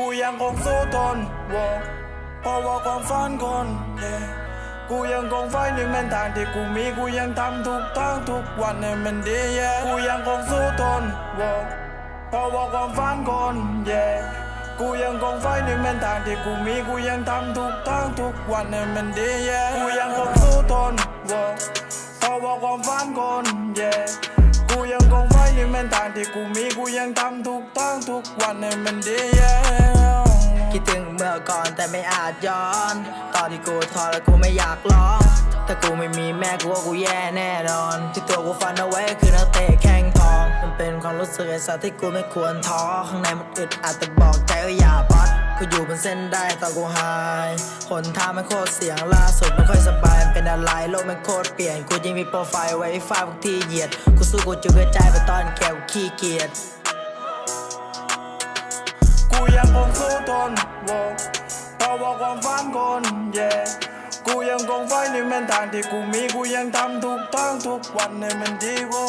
กูยังคงสู้ทนวอเพราะว่าความฝันคนเย่กูยังคงไฟในแม่นทางที่กูมีกูยังทำทุกทางทุกวันให้มันดีเย่กูยังคงสู้ทนวอเพราะว่าความฝันคนเย่กูยังคงไฟในแม่นทางที่กูมีกูยังทำทุกทางทุกวันให้มันดีเย่กูยังคงสู้ทนวอเพราะว่าความฝันคนเนแม่นทางที่กูมีกูยังทำทุกทางทุกวันให้มันดีคิดถึงเมื่อก่อนแต่ไม่อาจย้อน ตอนที่กูท้อแล้วกูไม่อยากร้อง ถ้ากูไม่มีแม่กูว่ากูแย่แน่นอน ที่ตัวกูฟันเอาไว้คือนักเตะแข้งทอง มันเป็นความรู้สึกไอ้สัตว์ที่กูไม่ควรท้อข้างในมันอึดอัดแต่บอกใจว่าอย่าปัด กูอยู่บนเส้นได้ตอนกูหายหนทางมันโคตรเสียงล่าสุดไม่ค่อยสบายมันเป็นอะไรโลกมันโคตรเปลี่ยน กูยังมีโปรไฟล์ไว้ฟาดพวกที่เหยียด กูสู้กูจุกกระจไปตอนแก่กูขี้เกียจกูยังคงสู้ทนวอเพราะว่าความฝันคนเย่กูยังคงไฟในแม่นทางที่กูมีกูยังทำทุกทางทุกวันให้มันดีวอ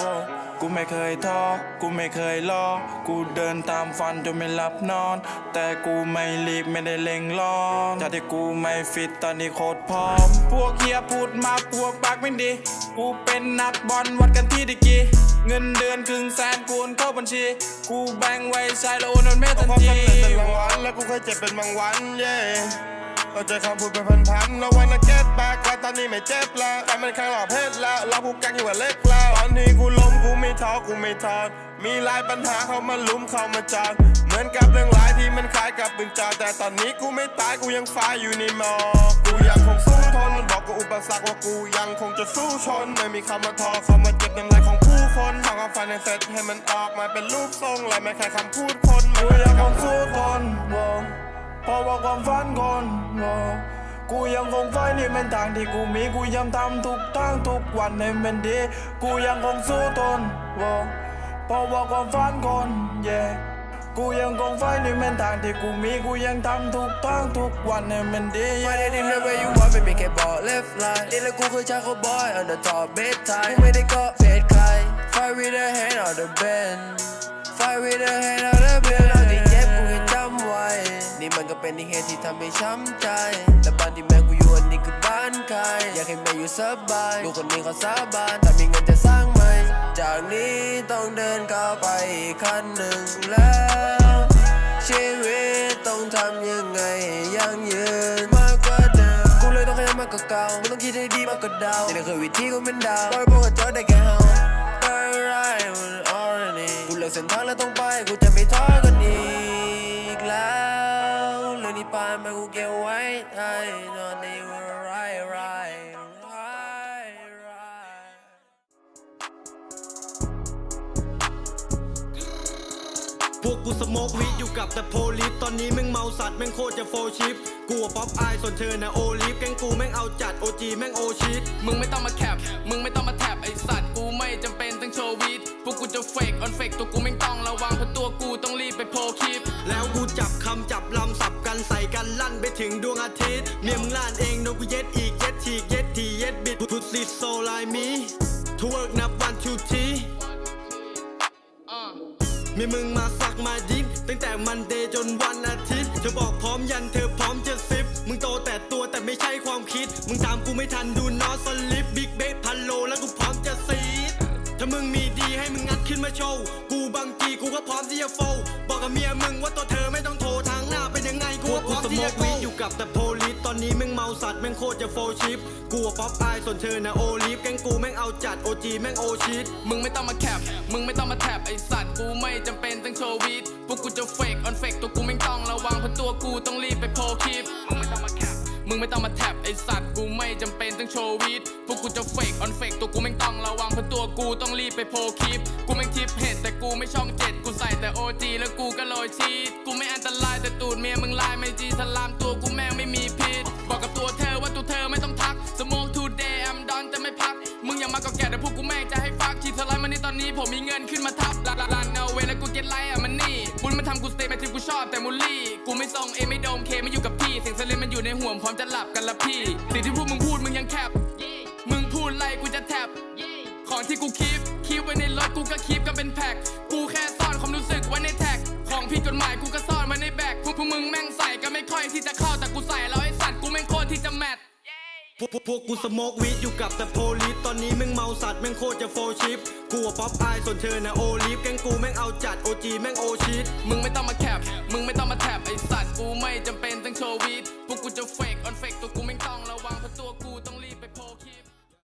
วอ กูไม่เคยท้อ กูไม่เคยรอกูเดินตามฝันจนไม่หลับนอน แต่กูไม่รีบไม่ได้เร่งร้อนจากที่กูไม่ฟิตตอนนี้โคตรพร้อม พวกเฮียพูดมาพวกปากไม่ดี กูเป็นนักบอลวัดกันที่ดิกีเงินเดือนครึ่งแสนกูโอนเข้าบัญชี กูแบ่งไว้ใช้แล้วโอนเงินแม่ทันความทีสำเร็จเป็นรางวัลแล้วกูเคยเจ็บเป็นบางวันเย่ เราเจอคำพูดเป็นพันๆแล้ววันนั้นเก็ตแบกแล้วตอนนี้ไม่เจ็บแล้วแต่มันครั้งหลอกเพศแล้วเราผูกกันอยู่กับเล็กแล้วตอนที่กูล้มกูไม่ท้อกูไม่ทอดมีหลายปัญหาเข้ามาลุมเข้ามาจอดเหมือนกับเรื่องร้ายที่มันคล้ายกับปืนจอแต่ตอนนี้กูไม่ตายกูยังฟ้าอยู่ในหมอกกูยังคงสู้ทนมันบอกกูอุปสรรคว่ากูยังคงจะสู้ชนไม่มีคำมาทอคำมาเจ็บน้ำลายของผู้คนทำความฝันให้เสร็จให้มันออกมาเป็นรูปทรงและไม่แค่คำพูดคน ว่าความฝันคนวอกูยังคงไฟในแม่นทางที่กูมีกูยังทำทุกทางทุกวันให้มันดี กูยังคงสู้ทนเพราะว่าความฝันคนเย่กูยังคงไฟในแม่นทางที่กูมีกูยังทำทุกทางทุกวันให้มันดี Find it in the way you want ไม่มีแค่บอก left line นี่แหละกูคือชาโคบอย on the top bed time กูไม่ได้เกาะเฟดใคร Fight with the hand on the bend Fight with the hand on the bend นี่มันก็เป็นเหตุที่ทำให้ช้ำใจ และบ้านที่แม่กูอยู่อันนี้คือบ้านใคร อยากให้แม่อยู่สบาย ลูกคนนี้เขาสาบานแต่มีเงินจะสร้างไหม จากนี้ต้องเดินก้าวไปอีกขั้นหนึ่งแล้ว ชีวิตต้องทำยังไงยั่งยืนมากกว่าเดิม กูเลยต้องขยันมากกว่าเก่ามึงต้องคิดให้ดีมากกว่าเดานี่แหละคือวิธีกูเป็นดาวปล่อยพวกกระจอกได้แค่เฮา Turn right already กูเลือกเส้นทางแล้วต้องไปกูจะไม่ท้อกันอีก เรื่องนี้ผ่านมากูเก็บไว้ไอ้นอนใน right right right right พวกกูสโมกวีดอยู่กับแต่โพลิสตอนนี้แม่งเมาสัตว์แม่งโคตรจะโฟชิปกูอะป๊อปอายส่วนเธอน่ะโอลิฟแกงกูแม่งเอาจัดโอจีแม่งโอชิตมึงไม่ต้องมาแคปมึงไม่ต้องมาแท็บไอสัตว์กูไม่จำเป็นต้องโชว์วีดพวกกูจะเฟกออนเฟกตัวกูไม่ต้องระวังเพราะตัวกูต้องรีบไปโพลคลิป แล้วกูจับคำจับลำสับ กันใส่กันลั่นไปถึงดวงอาทิตย์เมียมึงล่านเองโดนกูเย็ดอีกเย็ดทีเย็ดทีเย็ดบิดพุทธิโซไลมีทเวิร์กนับวันทูทีมีมึงมาสักมาดิ้นตั้งแต่มันเดย์จนวันอาทิตย์เธอบอกพร้อมยันเธอพร้อมจะซิปมึงโตแต่ตัวแต่ไม่ใช่ความคิด มึงตามกูไม่ทันดูนอสลิปบิ๊กเบสพันโลแล้วกูพร้อมจะซีดถ้ามึงมีดีให้มึงงัดขึ้นมาโชว์ กูบางทีกูก็พร้อมที่จะโฟบอกกับเมียมึงว่าตัวเธอไม่ต้อง ที่จะโกอยู่กับแต่โพลิสตอนนี้แม่งเมาสัตว์แม่งโคตรจะโฟชิปกูอะป๊อปอายส่วนเธอน่ะโอลิฟแกงกูแม่งเอาจัดโอจีแม่งโอชิตมึงไม่ต้องมาแคปมึงไม่ต้องมาแท็บไอสัตว์กูไม่จำเป็นต้องโชว์วีดพวกกูจะเฟกออนเฟกตัวกูไม่งต้องระวังเพราะตัวกูต้องรีบไปโพคลิปมึงไม่ต้องมาแคปมึงไม่ต้องมาแท็บไอสัตว์กูไม่จำเป็นต้องโชว์วีดพวกกูจะเฟกออนเฟกตัวกูไม่งต้องระวังเพราะตัวกูต้องรีบไปโพคลิปกูไม่ทิปเห็ดแต่กูไม่ช่องเจ็ดกูใส่แต่โอจีแล้วกูก็โรยชีตกูไม่อันตรายแต่ตูดเมียมึงลายไม่จีส อาเวลากูเก็ตไลท์อะมันนี่ บุญมันทำกูสเตย์ไปที่กูชอบแต่มูลลี่ กูไม่ส่งเอไม่โดมเคไม่อยู่กับพี่เสียงสลิมมันอยู่ในห่วงพร้อมจะหลับกันละพี่ สิ่งที่พวกมึงพูดมึงยังแคบ มึงพูดไรกูจะแทบ ของที่กูคีปคีปไว้ในรถกูก็คีปกันเป็นแพ็คกูแค่ซ่อนความรู้สึกไว้ในแท็ก ของผิดกฎหมายกูก็ซ่อนไว้ในแบ็ควกมึงแม่งใส่ก็ไม่ค่อยที่จะเข้าแต่กูใส่แล้วไอ้สัตว์กูแม่งโคตรที่จะแมท พวกพวกกูสโมกวีดอยู่กับแต่โพลิสตอนนี้แม่งเมาสัตว์แม่งโคตรจะโฟชิปกูว่าป๊อปอายส่วนเธอนะโอลิฟแกงกูแม่งเอาจัดโอจีแม่งโอชิดมึงไม่ต้องมาแคปมึงไม่ต้องมาแทบไอสัตว์กูไม่จำเป็นต้องโชว์วีดพวกกูจะเฟกออนเฟกตัวกูไม่ง